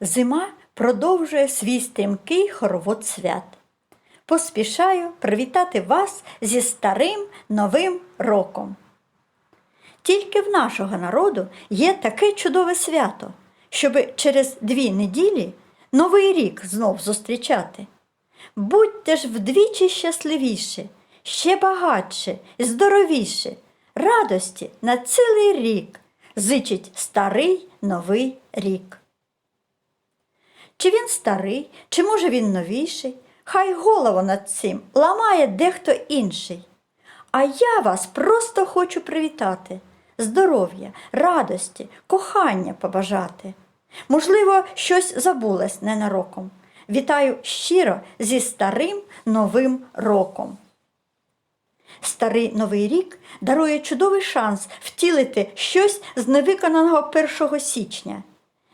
Зима продовжує свій стрімкий хоровод свят. Поспішаю привітати вас зі старим новим роком. Тільки в нашого народу є таке чудове свято, щоби через дві неділі Новий рік знов зустрічати. Будьте ж вдвічі щасливіші, ще багатше, здоровіше, радості на цілий рік зичить старий новий рік. Чи він старий, чи може він новіший, хай голову над цим ламає дехто інший. А я вас просто хочу привітати, здоров'я, радості, кохання побажати. Можливо, щось забулось ненароком. Вітаю щиро зі старим новим роком. Старий новий рік дарує чудовий шанс втілити щось з невиконаного 1 січня,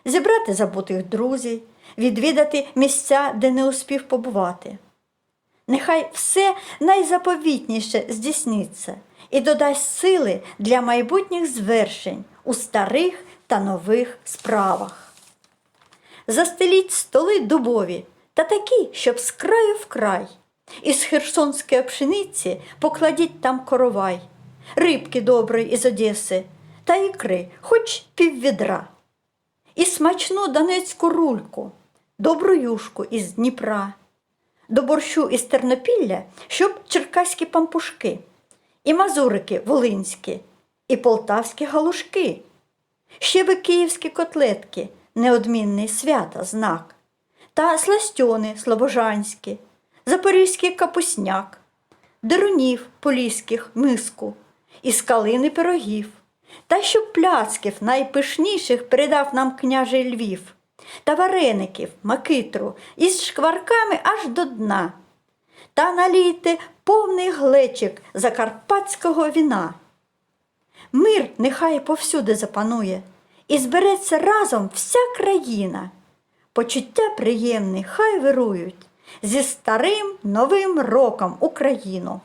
зібрати забутих друзів, відвідати місця, де не успів побувати. Нехай все найзаповітніше здійсниться і додасть сили для майбутніх звершень у старих та нових справах. Застеліть столи дубові та такі, щоб з краю в край. Із херсонської пшениці покладіть там коровай, рибки доброї із Одеси та ікри, хоч піввідра. І смачну донецьку рульку, добру юшку із Дніпра, до борщу із Тернопілля, щоб черкаські пампушки, і мазурики волинські, і полтавські галушки, ще би київські котлетки, неодмінний свята знак, та сластьони слобожанські, запорізький капусняк, дерунів поліських миску, із калини пирогів, та щоб пляцків найпишніших передав нам княжий Львів, та вареників, макитру із шкварками аж до дна. Та налійте повний глечик закарпатського віна. Мир нехай повсюди запанує, і збереться разом вся країна. Почуття приємні хай вирують зі старим новим роком Україну.